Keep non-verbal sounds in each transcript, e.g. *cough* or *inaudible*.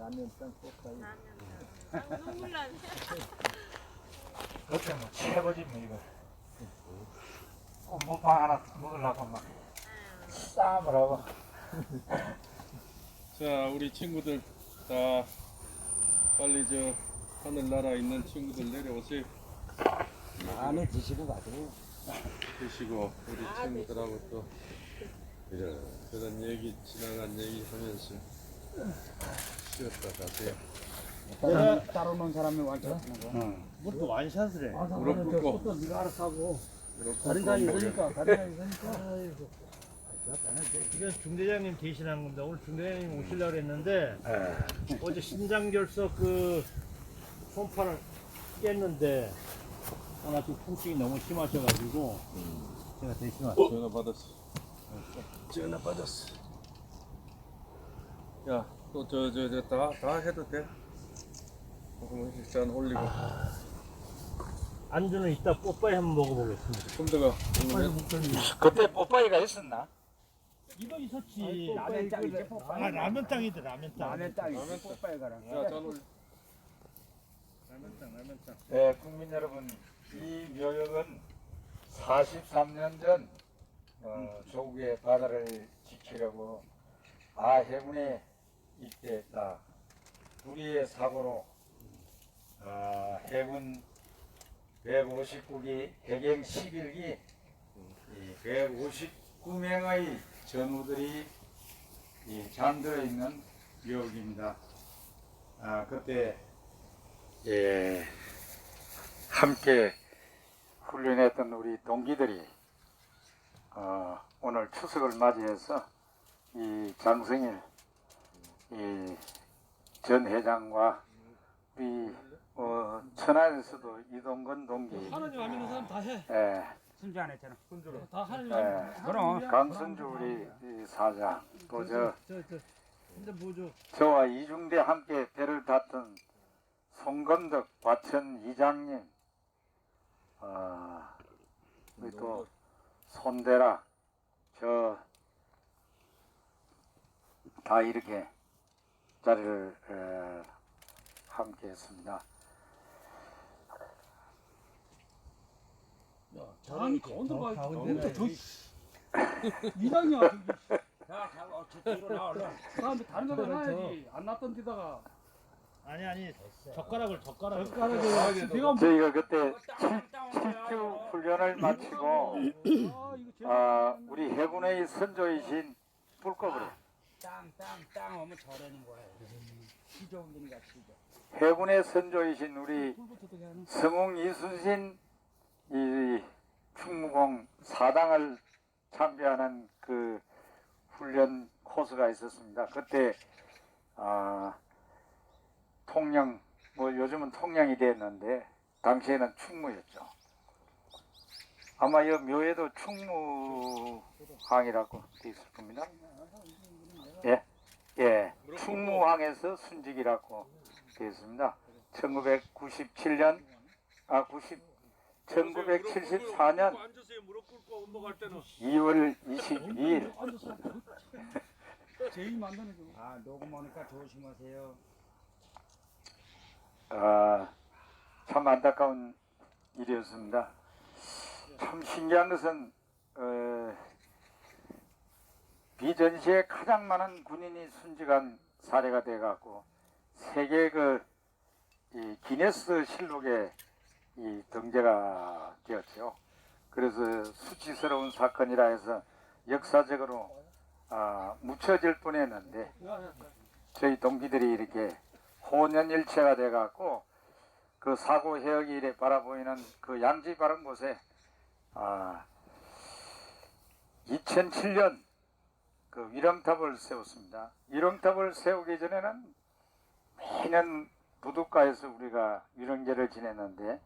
라면땅 꽃가위. 아, 눈물 나네. 그때 뭐 최고지 뭐 이거. 어, 뭐빵 하나 먹으려고 막 싸움을 하고. *laughs* 자, 우리 친구들 다 빨리 저 하늘나라 있는 친구들 내려오세요. 안에 드시고 가세요. 드시고 우리 친구들하고 또 이런 얘기 지나간 얘기 하면서 쉬었다 가세요. 따로, 따로 놓은 사람이 완전하는 거. 응. 뭐또 완샷을 해. 아, 무릎 저 꿇고. 꽃도 네가 알아서 하고. 다른 사람이 있으니까, 다른 사람이 있으니까. 아이고. 이건 중대장님 대신한 겁니다. 오늘 중대장님 오시려고 했는데 예. 어제 신장결석 그 손팔을 깼는데 하나 지금 통증이 너무 심하셔가지고 제가 대신 왔어요. 전화 받았어. 전화 받았어. 야, 또저저저다다 해도 돼. 그럼 일단 올리고. 안주는 이따 뽀빠이 한번 먹어보겠습니다. 홈드가 그때 뽀빠이가 있었나? 이거 있었지. 라면 땅 이제 뽀빠이. 아 라면 땅이다 라면 땅. 라면 땅 라면 뽀빠이 가라. 야잘 올리. 라면 땅 라면 땅. 네, 국민 여러분, 이 묘역은 43년 전 어, 조국의 바다를 지키려고 아 해군에 입대했다. 우리의 사고로 아, 해군 159기 해경 11기 159명의 전우들이 이 잠들어 있는 묘역입니다. 아, 그때 예, 함께 훈련했던 우리 동기들이 어, 오늘 추석을 맞이해서 이 장성일 이 전 회장과 우리 어, 천안에서도 이동건 동기 하나님 안 믿는 사람 다 해. 예, 순주 안 했잖아. 다 하나님 안 믿는 예, 그럼. 강선주 우리 이 사장 또 저 저, 저, 근데 뭐죠? 저와 이중대 함께 배를 탔던 송건덕 과천 이장님, 어, 우리 또 손대라, 저 다 이렇게 자리를 에, 함께 했습니다. 장 가운데 봐. 가운데 더 *laughs* 이상이야. 저기. 자, 자, 어, 저 뒤로 나와, 얼른. 다음에 다른 데다 놔야지. 안 놨던 데다가. 아니 아니 젓가락을 젓가락을 젓가락을 내가 뭐. 저희가 그때 7주 훈련을 마치고 아, 이거 제일. 아, 우리 해군의 선조이신 불법을 땅, 땅, 땅 오면 저러는 거야. 시조 올리니까 시조. 해군의 선조이신 우리 하는? 성웅 이순신 이 충무공 사당을 참배하는 그 훈련 코스가 있었습니다. 그때 아 통영 뭐 요즘은 통영이 됐는데 당시에는 충무였죠. 아마 이 묘에도 충무항이라고 돼 있을 겁니다. 예, 예, 충무항에서 순직이라고 되어 있습니다. 1997년 아 90, 1974년 앉으세요. 무릎 꿇고 넘어갈 때는. 2월 22일 앉아서. 제일 만드는 거. 아, 녹음하니까 조심하세요. 아, 참 안타까운 일이었습니다. 참 신기한 것은 어, 비전시에 가장 많은 군인이 순직한 사례가 돼갖고 세계 그이 기네스 실록에 이 등재가 되었죠. 그래서 수치스러운 사건이라 해서 역사적으로 아, 묻혀질 뻔했는데 저희 동기들이 이렇게 혼연일체가 돼갖고 그 사고 해역이 이래 바라보이는 그 양지 바른 곳에 아 2007년 그 위령탑을 세웠습니다. 위령탑을 세우기 전에는 매년 부둣가에서 우리가 위령제를 지냈는데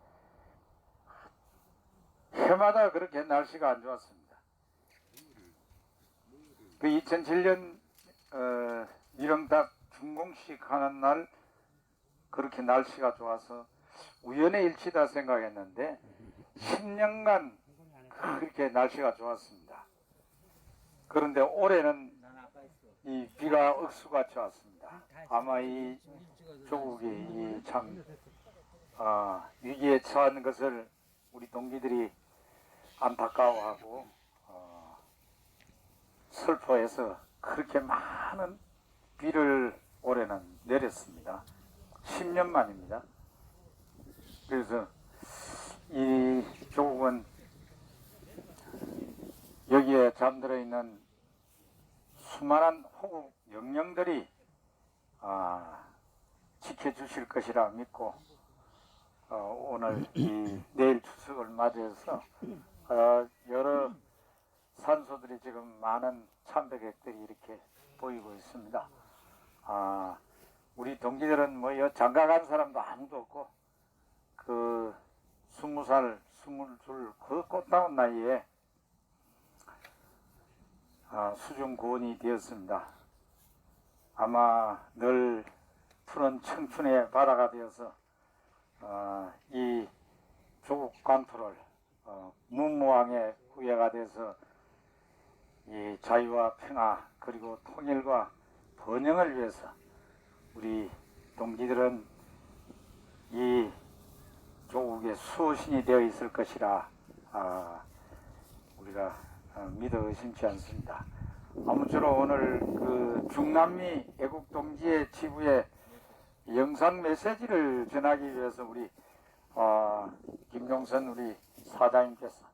해마다 그렇게 날씨가 안 좋았습니다. 그 2007년 어, 위령탑 준공식 하는 날 그렇게 날씨가 좋아서 우연의 일치다 생각했는데 10년간 그렇게 날씨가 좋았습니다. 그런데 올해는 이 비가 억수같이 왔습니다. 아마 이 조국이 이참 아, 위기에 처한 것을 우리 동기들이 안타까워하고 어, 슬퍼해서 그렇게 많은 비를 올해는 내렸습니다. 10년 만입니다. 그래서 이 조국은 잠들어 있는 수많은 호국 영령들이 아, 지켜주실 것이라 믿고 어, 오늘 이 *clears throat* 내일 추석을 맞이해서 어, 여러 산소들이 지금 많은 참배객들이 이렇게 보이고 있습니다. 아, 우리 동기들은 뭐 여- 장가간 사람도 아무도 없고 그 스무 살, 스물둘 그 꽃다운 나이에 아, 수중 고원이 되었습니다. 아마 늘 푸른 청춘의 바다가 되어서 어, 이 조국 관토를 어, 문무왕의 후예가 돼서 이 자유와 평화 그리고 통일과 번영을 위해서 우리 동지들은 이 조국의 수호신이 되어 있을 것이라 아, 우리가 어, 믿어 의심치 않습니다. 아무쪼록 오늘 그 중남미 애국 동지의 지부에 영상 메시지를 전하기 위해서 우리 어, 김종선 우리 사장님께서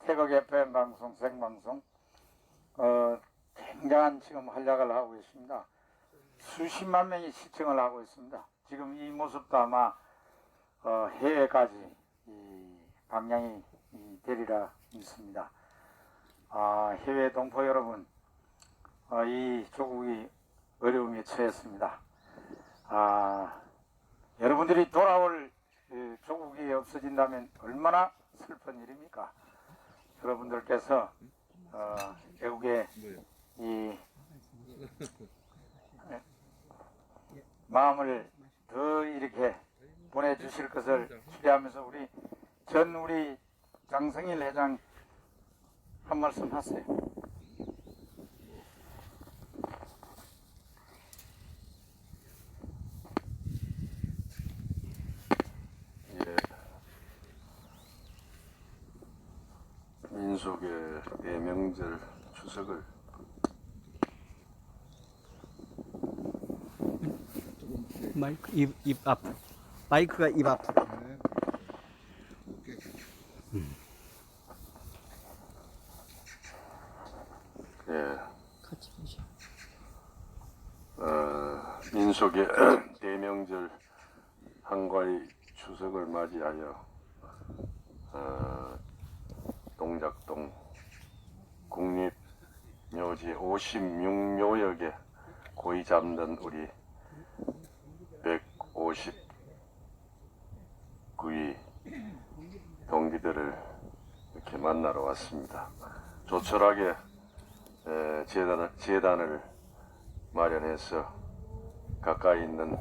태극 FM 방송 생방송 어, 굉장한 지금 활약을 하고 계십니다. 수십만 명이 시청을 하고 있습니다. 지금 이 모습도 아마 어, 해외까지 이 방향이 이 되리라 믿습니다. 아, 해외 동포 여러분, 어, 이 조국이 어려움에 처했습니다. 아, 여러분들이 돌아올 그 조국이 없어진다면 얼마나 슬픈 일입니까? 여러분들께서 어, 애국의 이 마음을 더 이렇게 보내주실 것을 기대하면서 우리 전 우리 장성일 회장 한 말씀 하세요. 예. 민속의 대명절 추석을 마이크 입, 입 앞. 마이크가 입 앞. 예. 같이 보시. 어, 민속의 *clears throat* 대명절 한과의 추석을 맞이하여 어, 동작동 국립묘지 56묘역에 고이 잠든 우리 159위 동기들을 이렇게 만나러 왔습니다. 조촐하게 에, 재단, 재단을 마련해서 가까이 있는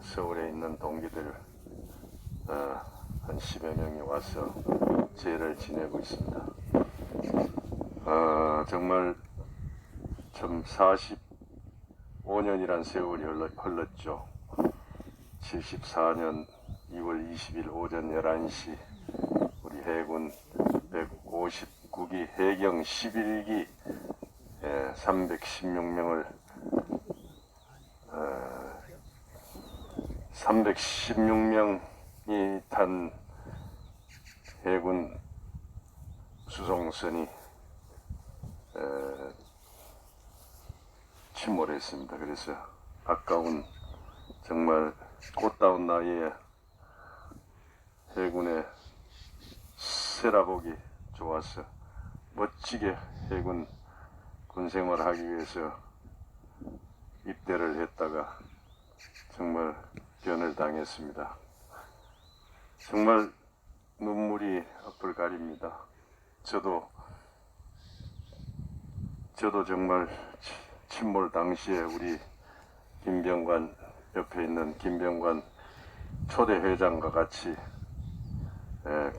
서울에 있는 동기들 어, 한 10여 명이 와서 제를 지내고 있습니다. 어, 정말 참 45년이란 세월이 흘렀, 흘렀죠. 74년 2월 20일 오전 11시 우리 해군 159기 해경 11기 예, 316명을 316명이 탄 해군 수송선이 에, 침몰 했습니다. 그래서 아까운 정말 꽃다운 나이에 해군의 세라복이 좋아서 멋지게 해군 군 생활하기 위해서 입대를 했다가 정말 변을 당했습니다. 정말 눈물이 앞을 가립니다. 저도 저도 정말 치- 침몰 당시에 우리 김병관 옆에 있는 김병관 초대 회장과 같이 에,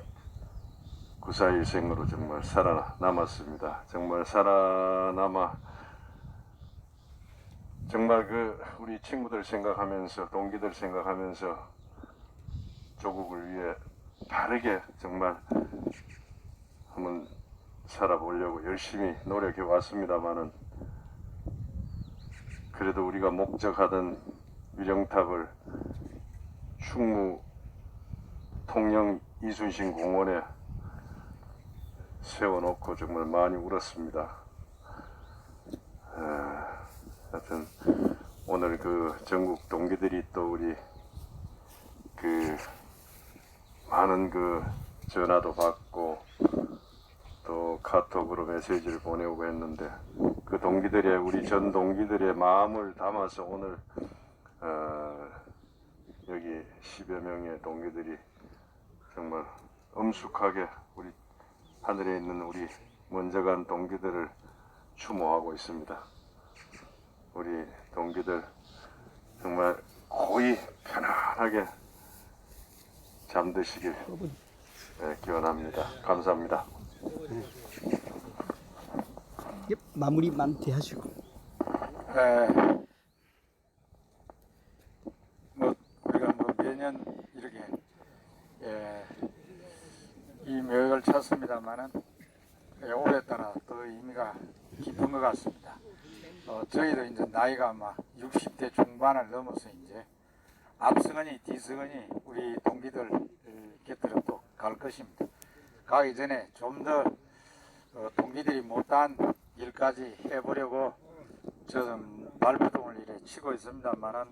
구사일생으로 정말 살아남았습니다. 정말 살아남아 정말 그 우리 친구들 생각하면서 동기들 생각하면서 조국을 위해 바르게 정말 한번 살아보려고 열심히 노력해 왔습니다만은 그래도 우리가 목적하던 위령탑을 충무 통영 이순신 공원에 세워놓고 정말 많이 울었습니다. 아, 하여튼 오늘 그 전국 동기들이 또 우리 그 많은 그 전화도 받고 또 카톡으로 메시지를 보내오고 했는데 그 동기들의 우리 전 동기들의 마음을 담아서 오늘 어, 여기 10여 명의 동기들이 정말 엄숙하게 우리 하늘에 있는 우리 먼저 간 동기들을 추모하고 있습니다. 우리 동기들 정말 고이 편안하게 잠드시길 예, 기원합니다. 감사합니다. 예, 마무리 멘트 하시고. 에, 뭐 우리가 뭐 매년 이렇게 예, 이 묘역을 찾습니다만은 예, 올해 따라 더 의미가 깊은 것 같습니다. 어, 저희도 이제 나이가 아마 60대 중반을 넘어서 이제 앞서거니 뒤서거니 우리 동기들 곁으로 또 갈 것입니다. 가기 전에 좀더 어, 동기들이 못한 일까지 해보려고 저는 발버둥을 이래 치고 있습니다만은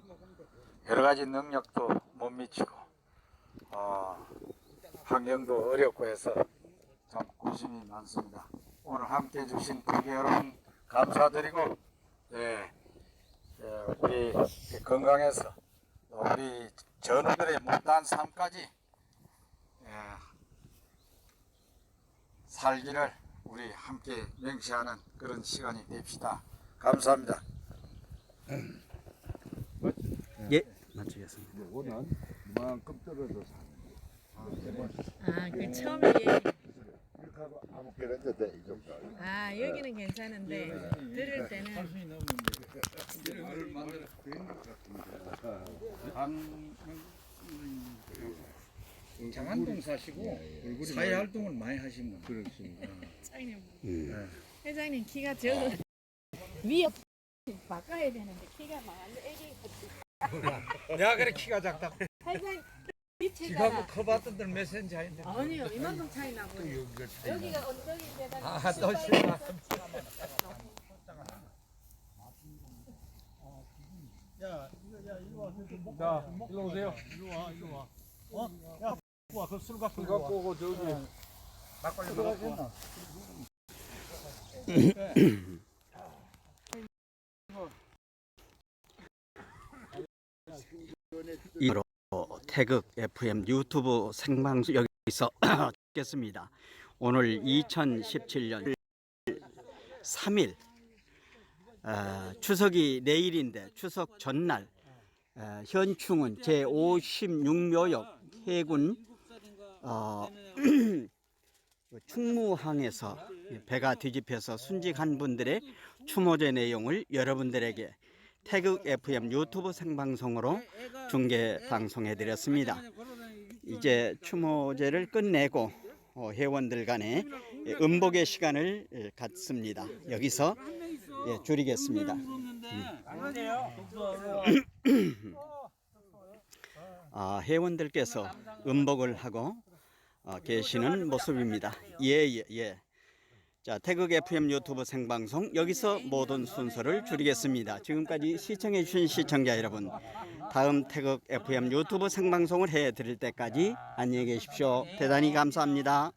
여러 가지 능력도 못 미치고 어, 환경도 어렵고 해서 참 고심이 많습니다. 오늘 함께 해주신 동기 여러분 감사드리고 예, 예, 우리 건강해서 우리 전우들의 못다한 삶까지 예, 살기를 우리 함께 맹세하는 그런 시간이 됩시다. 감사합니다. 예, 마치겠습니다. 아, 그 처음에 얘기. 아, 여기는 괜찮은데. 들을 때는. 장안동 사시고 사회 활동을 많이 하신 분. 회장님, 회장님 키가 적어 위에 바꿔야 되는데 키가 많이 애기 내가 그래 키가 작다. 회장 밑에가 커봤던 들몇 센치 아닌데. 아니요 이만큼 차이 나고 여기가 언덕인데다가 아또 신발이 싫어. 야, 일로 오세요. 일로 와, 일로 와. 어? 야, 와, 그술 갖고 술 갖고 오고 저기 막걸리 들어갔나? 이로 태극 FM 유튜브 생방송 여기서 *clears throat* 듣겠습니다. 오늘 2017년 3일 어, 추석이 내일인데 추석 전날 어, 현충은 제 56묘역 해군 어, 그 *clears throat* 충무항에서 배가 뒤집혀서 순직한 분들의 추모제 내용을 여러분들에게 태극 FM 유튜브 생방송으로 중계 방송해 드렸습니다. 이제 추모제를 끝내고 어, 회원들 간에 예, 음복의 시간을 예, 갖습니다. 여기서 예, 줄이겠습니다. 아, 회원들께서 음복을 하고 어, 계시는 모습입니다. 예, 예, 예. 자, 태극 FM 유튜브 생방송 여기서 모든 순서를 줄이겠습니다. 지금까지 시청해 주신 시청자 여러분, 다음 태극 FM 유튜브 생방송을 해 드릴 때까지 안녕히 계십시오. 대단히 감사합니다.